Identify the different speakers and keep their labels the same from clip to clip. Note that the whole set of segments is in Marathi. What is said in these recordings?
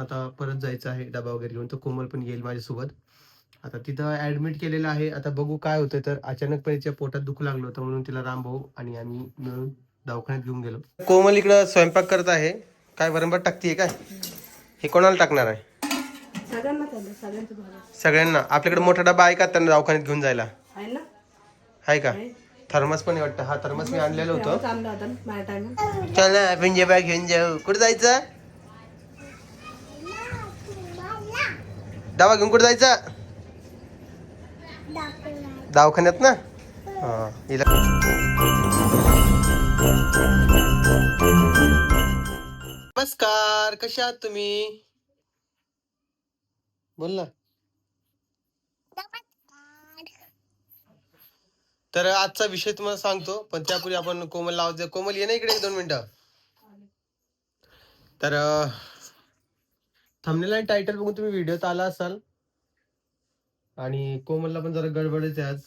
Speaker 1: आता परत जायचं आहे डबा वगैरे घेऊन. तर कोमल पण येईल माझ्यासोबत. आता तिथं ऍडमिट केलेलं आहे. आता बघू काय होतंय. तर अचानकपणे तिच्या पोटात दुखू लागलं होतं म्हणून तिला राम भाऊ आणि आम्ही मिळून दवाखान्यात घेऊन गेलो. कोमल इकडं स्वयंपाक करत आहे. काय वरंबट टाकतीये काय? हे कोणाला टाकणार आहे?
Speaker 2: सगळ्यांना
Speaker 1: आपल्याकडे मोठा डबा आहे का त्यांना दवाखान्यात घेऊन जायला?
Speaker 2: आहे
Speaker 1: का. थर्मस पण वाटतं. हा थर्मस मी आणलेलं होतं.
Speaker 2: होतं
Speaker 1: चला आपण जेव्हा घेऊन जाऊ. कुठं जायचं? डबा घेऊन कुठं जायचं? दवाखान्यात ना? हा. हिला नमस्कार कशा आहात तुम्ही? बोल ना. तर आजचा विषय तुम्हाला सांगतो पण त्यापूर्वी आपण कोमल लावत कोमल ये ना इकडे एक दोन मिनिटं. तर थंबनेल आणि टायटल बघून तुम्ही व्हिडिओत आला असाल. आणि कोमलला पण जरा गडबडच आहे आज.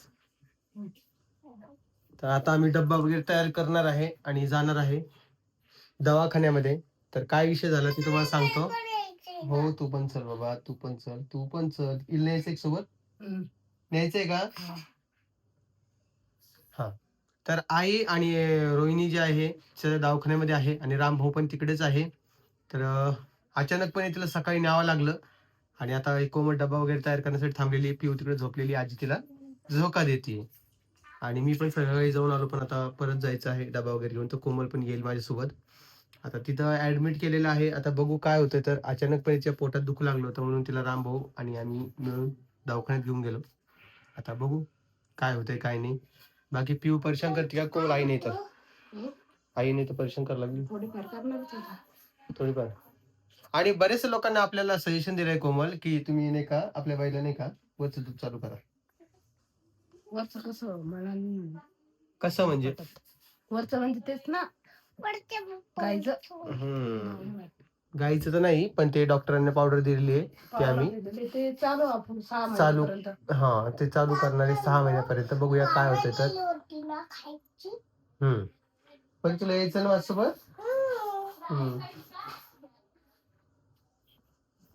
Speaker 1: तर आता आम्ही डब्बा वगैरे तयार करणार आहे आणि जाणार आहे दवाखान्यामध्ये. तर काय विषय झाला ते तुम्हाला सांगतो. हो तू पण चल बाबा तू पण चल तू पण चल. इल न्यायचंय का सोबत? न्यायचंय का? हा. तर आई आणि रोहिणी जी आहे दवाखान्यामध्ये आहे आणि राम भाऊ पण तिकडेच आहे. तर अचानकपणे तिला सकाळी न्यावं लागलं. आणि आता एक कोमट डबा वगैरे तयार करण्यासाठी थांबलेली. पिऊ तिकडे झोपलेली आजी तिला. झोका देते. आणि मी पण सगळी जाऊन आलो पण आता परत जायचं आहे डबा वगैरे घेऊन. तर कोमल पण येईल माझ्यासोबत. आता तिथं ऍडमिट केलेलं आहे. आता बघू काय होतंय. तर अचानकपणे तिच्या पोटात दुखू लागलं होतं म्हणून तिला राम भाऊ आणि आम्ही मिळून दवाखान्यात घेऊन गेलो. आता बघू काय होतंय काय नाही. बाकी पिऊ परेशान करते का? कोमल आई नाही तर. आई नाही तर परेशान करायला लागली.
Speaker 2: होता.
Speaker 1: थोडीफार. आणि बरेचसे लोकांना आपल्याला सजेशन दिलंय कोमल की तुम्ही नाही का आपल्या बाईला नाही का वरचं दूध चालू करा.
Speaker 2: वरचं कसं मला नाही
Speaker 1: कसं म्हणजे?
Speaker 2: वरचं म्हणजे तेच ना. गाईचं.
Speaker 1: हम्म. गाईचं तर नाही पण ते डॉक्टरांनी पावडर दिलेली आहे ते आम्ही.
Speaker 2: ते चालू आपण सहा
Speaker 1: चालू.
Speaker 2: महिन्यापर्यंत.
Speaker 1: हा ते चालू करणारे सहा महिन्यापर्यंत. बघूया काय होतंय तर. हम्म. पण तुला यायचं ना माझ्यासोबत? हम्म.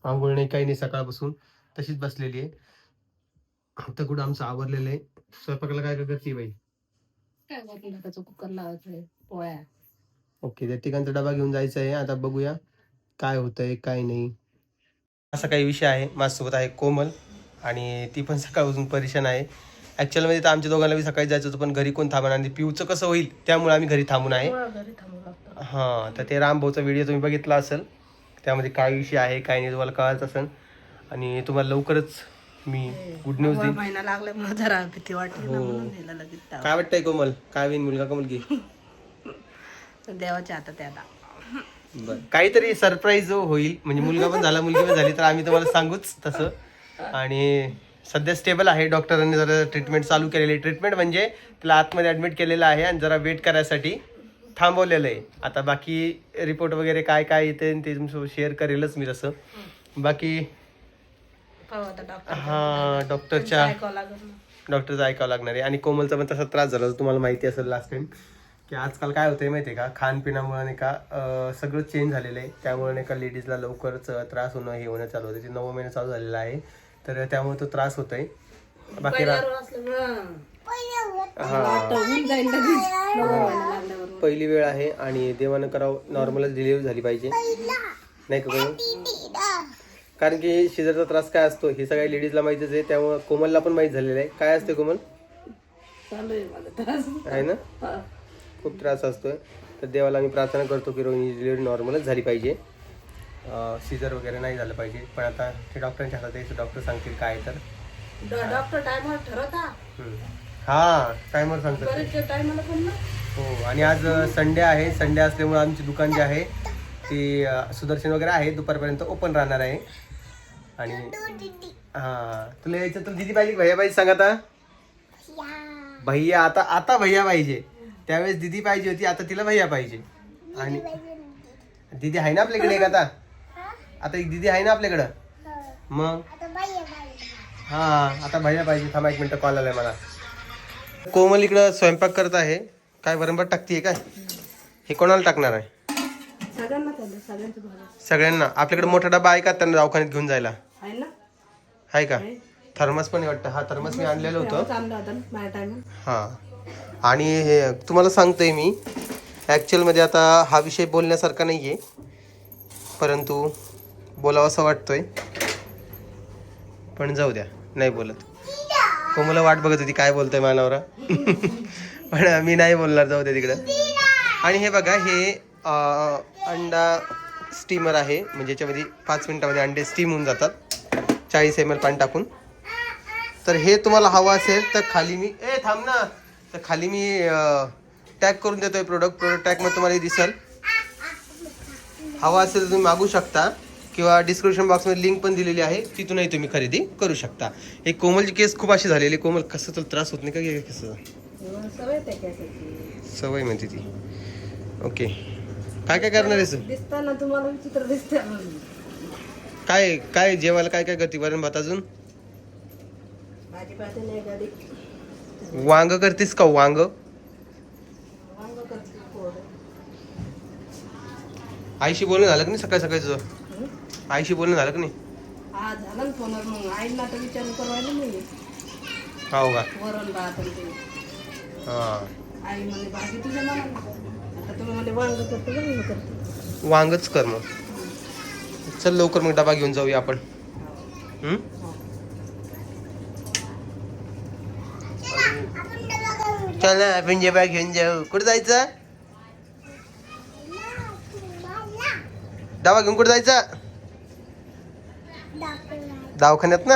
Speaker 1: आंघोळ नाही काही नाही सकाळपासून तशीच बसलेली आहे. आता कुठं आमचं आवरलेलं आहे. स्वयंपाकाला काय काय करते बाई?
Speaker 2: काय वाटलं त्याचं कुकर पोळ्या.
Speaker 1: ओके त्या ठिकाणचा डबा घेऊन जायचा आहे. आता बघूया काय होतंय काय नाही. असा काही विषय आहे. माझ्यासोबत आहे कोमल आणि ती पण सकाळपासून परेशान आहे. ॲक्च्युअलमध्ये तर आमच्या दोघांना बी सकाळी जायचं होतं पण घरी कोण थांबणार आणि पिऊचं कसं होईल त्यामुळे आम्ही घरी थांबून आहे.
Speaker 2: लागतं.
Speaker 1: हां तर ते रामभाऊचा व्हिडिओ तुम्ही बघितला असेल. त्यामध्ये काय विषय आहे काय नाही तुम्हाला कळायचं असेल. आणि तुम्हाला लवकरच मी गुड न्यूज देईन.
Speaker 2: महिना लागल्यामुळे जरा भीती वाटली ना
Speaker 1: हो.
Speaker 2: म्हणून नेलं लगेच दवा.
Speaker 1: काय वाटतंय कोमल? काय होईल मुलगा का? मुलगी
Speaker 2: देवाच्या हातात आहे आता.
Speaker 1: बरं. काहीतरी सरप्राईज होईल. म्हणजे मुलगा पण झाला मुलगी पण झाली तर आम्ही तुम्हाला सांगूच तसं. आणि सध्या स्टेबल आहे. डॉक्टरांनी जरा ट्रीटमेंट चालू केलेली. ट्रीटमेंट म्हणजे तिला आतमध्ये ॲडमिट केलेलं आहे आणि जरा वेट करायसाठी. थांबवलेलं आहे. आता बाकी रिपोर्ट वगैरे काय काय येते ते तुमच्यासोबत शेअर करेलच मी तसं. बाकी हा डॉक्टरच्या. डॉक्टरचं ऐकावं लागणार आहे. आणि कोमलचा पण तसा त्रास झाला तुम्हाला माहिती असेल लास्ट टाइम की आजकाल काय होतंय माहिती आहे का? खानपिनामुळे नाही का सगळं चेंज झालेलं आहे. त्यामुळे नाही का लेडीजला लवकरच त्रास होणं हे होणं चालू होतं ते नऊ महिने चालू झालेला आहे. तर त्यामुळे तो त्रास होतोय. बाकी हा. पहिली वेळ आहे आणि देवानं करावं नॉर्मलच डिलिव्हरी झाली पाहिजे. नाही का कोमल कारण की शिजरचा त्रास काय असतो हे सगळ्या लेडीजला माहितीच आहे त्यामुळे कोमलला पण माहीत झालेलं आहे. काय असते कोमल?
Speaker 2: आहे
Speaker 1: ना. खूप त्रास असतोय. तर देवाला मी प्रार्थना करतो की रोहिणी डिलिव्हरी नॉर्मलच झाली पाहिजे. सीझर वगैरे नाही झालं पाहिजे. पण आता ते डॉक्टरांच्या हातात आहे डॉक्टर सांगतील काय तर.
Speaker 2: डॉक्टर टायमावर ठरवता.
Speaker 1: हा टायमर सांगतात. हो आणि आज संडे आहे. संडे असल्यामुळे आमची दुकान जे आहे ती सुदर्शन वगैरे आहे. दुपारपर्यंत ओपन राहणार आहे. आणि हा तुला यायचं तुला दिदी पाहिजे भैया पाहिजे सांग आता. भैया आता आता भैया पाहिजे. त्यावेळेस दिदी पाहिजे होती आता तिला भैया पाहिजे. आणि दिदी आहे ना आपल्याकडे एक आता? आता एक दिदी आहे ना आपल्याकडं? मग? हा आता भैया पाहिजे. थांबा एक मिनिट कॉल आलाय मला. कोमल इकडं स्वयंपाक करत आहे. काय वरंबट टाकतीये काय? हे कोणाला टाकणार आहे?
Speaker 2: सगळ्यांना चाललं झालं सगळ्यांचं झालं
Speaker 1: सगळ्यांना. आपल्याकडे मोठा डबा आहे का त्यांना दवाखान्यात घेऊन जायला?
Speaker 2: आहे ना?
Speaker 1: आहे का?
Speaker 2: आहे.
Speaker 1: थर्मस पण आहे वाटतं. हा थर्मस मी आणलेलं होतं.
Speaker 2: तेव्हाच आणलं होतं ना माझ्या टायमा
Speaker 1: हां. आणि हे तुम्हाला सांगतोय मी ॲक्च्युअलमध्ये आता हा विषय बोलण्यासारखा नाही आहे परंतु बोलावासा वाटतोय. पण जाऊ द्या नाही बोलत. कोमला वाट बघत होती काय बोलतोय मानवरा. पण मी नाही बोलणार जाऊ द्या तिकडं. आणि हे बघा हे अंडा स्टीमर आहे. म्हणजे याच्यामध्ये पाच मिनिटामध्ये अंडे स्टीम होऊन जातात. चाळीस एम एल पाणी टाकून. तर हे तुम्हाला हवं असेल तर खाली मी ए थांब ना. तर खाली मी टॅग करून देतोय प्रोडक्ट प्रोडक्ट टॅगमध्ये तुम्हाला दिसेल. हवा असेल तर तुम्ही मागू शकता. किंवा डिस्क्रिप्शन बॉक्समध्ये लिंक पण दिलेली आहे. तिथूनही तुम्ही खरेदी करू शकता. हे कोमलची केस खूप अशी झालेली कोमल कसं तर त्रास होत नाही का? कसं?
Speaker 2: सवय त्या केसाची
Speaker 1: सवय म्हणते ती. ओके. काय काय करणार आहेस तू?
Speaker 2: दिसताना तुम्हाला विचित्र दिसते
Speaker 1: काय काय जेवायला काय काय करते वरण भात अजून?
Speaker 2: नाही
Speaker 1: वांग करतेस का वांग?
Speaker 2: वांग करते पोळं.
Speaker 1: आईशी बोलणं झालं का नाही सकाळी सकाळी तुझं?
Speaker 2: हं?
Speaker 1: आईशी बोलणं झालं का नाही?
Speaker 2: हा झालं ना फोनवर मग. आईला तर विचारून करवायला नाही.
Speaker 1: हो का?
Speaker 2: वरण भात आणि ते. आई म्हणे भाजी तुझ्या मनाला आता तुम्ही वांग करते का मी करते?
Speaker 1: वांगच कर मग. चल लवकर मग डबा घेऊन जाऊया आपण. हम्म? चल ना आपण डबा घेऊन जाऊ. कुठं जायचं? डबा घेऊन कुठं जायचं? दवाखान्यात ना?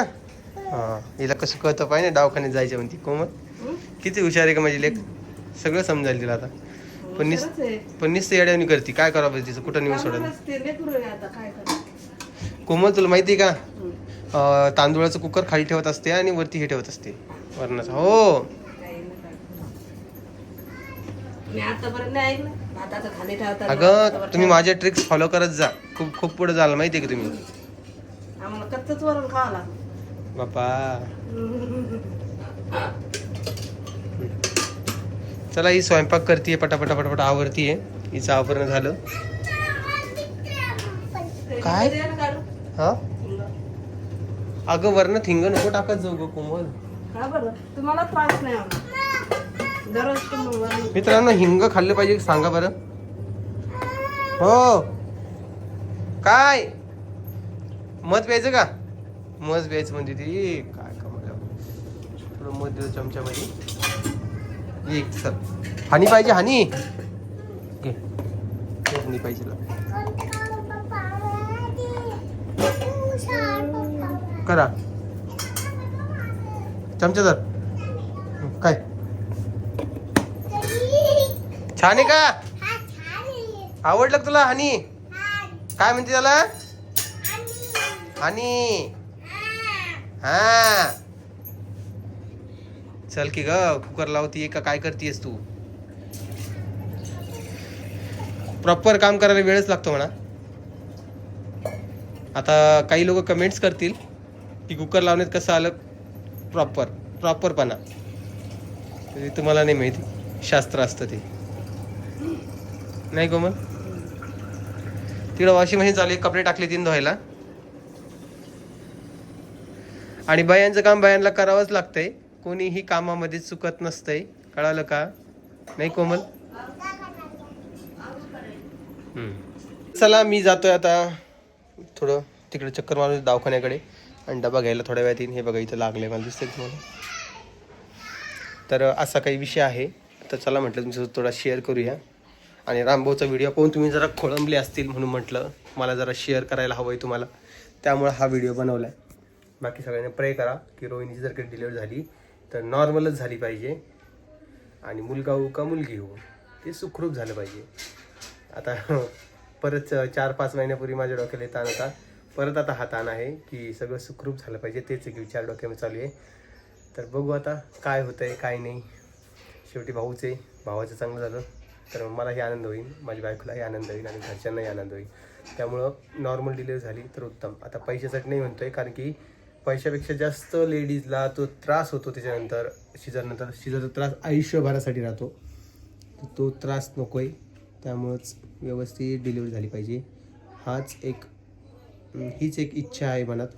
Speaker 1: हा हिला कसं कळतं पाहिजे ना दवाखान्यात जायचं म्हणते. कोमल? किती हुशार आहे का माझी लेख? सगळं समजायला तिला आता. पण निस. पण निस्ते येड्यावणी करते. काय करावं पाहिजे तिचं? कुठं नेऊन सोडायला कोमल तुला माहिती का? तांदूळाचं कुकर खाली ठेवत असते आणि वरती हे ठेवत असते. वरणाचं. हो. अगं तुम्ही माझ्या ट्रिक्स फॉलो करत जा. खूप खूप पुढे जाल. माहिती आहे का तुम्ही? बापा चला ही स्वयंपाक करते पटापटा पटापट आवरतीये. हिचं आवरण झालं. काय? हा? अगं वरणात हिंग नको टाकत जाऊ ग कोमल.
Speaker 2: तुम्हाला त्रास नाही वरण
Speaker 1: मित्रांनो हिंग खाल्लं पाहिजे सांगा बरं. हो. काय? मध प्यायचं का? मध प्यायचं म्हणते ती. काय कमाल थोडं मध देतो चमच्यामध्ये. एक सर. हानी पाहिजे हानी. घे हानी पाहिजे करा. चमचा धर. काय? छान आहे का? आवडलं तुला हानी? काय म्हणते त्याला? हानी. हा. चल की ग कुकर लावतीये का काय करतेस तू? प्रॉपर काम करायला वेळच लागतो म्हणा. आता काही लोक कमेंट्स करतील की कुकर लावण्यात कसं आलं प्रॉपर प्रॉपरपणा तुम्हाला नाही माहिती. शास्त्र असतं ते. नाही कोमल? तिकडं वॉशिंग मशीन चालू आहे. कपडे टाकले तीन धुवायला. आणि बायांचं काम बायांना करावंच लागतंय. कोणीही कामामध्ये चुकत नसतंय. कळालं का? नाही कोमल? चला मी जातोय आता. थोडं तिकडे चक्कर मारून दवाखान्याकडे. आणि डबा घ्यायला थोड्या वेळात येईन. हे बघा इथं लागले मला दिसतंय तुम्हाला. तर असा काही विषय आहे. तर चला म्हटलं तुमच्यासोबत थोडा शेअर करूया. आणि रामभाऊचा व्हिडिओ पाहून तुम्ही जरा खोळंबले असतील म्हणून म्हटलं. मला जरा शेअर करायला हवं आहे तुम्हाला. त्यामुळे हा व्हिडिओ बनवला आहे बाकी सगळ्यांनी प्रे करा की रोहिणीची जर काही डिलिव्हरी झाली तर नॉर्मलच झाली पाहिजे. आणि मुलगा हो का मुलगी हो ते सुखरूप झालं पाहिजे. आता परत चार पाच महिन्यापूर्वी माझ्या डोक्याला ताण होता. परत आता हा ताण आहे की सगळं सुखरूप झालं पाहिजे. तेच एक विचार डोक्यामध्ये चालू आहे. तर बघू आता काय होतं आहे काय नाही. शेवटी भाऊच आहे. भावाचं चांगलं झालं. तर मलाही आनंद होईल. माझ्या बायकोलाही आनंद होईल आणि घरच्यांनाही आनंद होईल. त्यामुळं नॉर्मल डिलिव्हरी झाली तर उत्तम. आता पैशासाठी नाही म्हणतो आहे कारण की पैशापेक्षा जास्त लेडीजला तो त्रास होतो त्याच्यानंतर शिजरनंतर शिजरचा त्रास आयुष्यभरासाठी राहतो. तो त्रास नको आहे त्यामुळंच व्यवस्थित डिलिव्हरी झाली पाहिजे. हाच एक हीच एक इच्छा आहे मनात.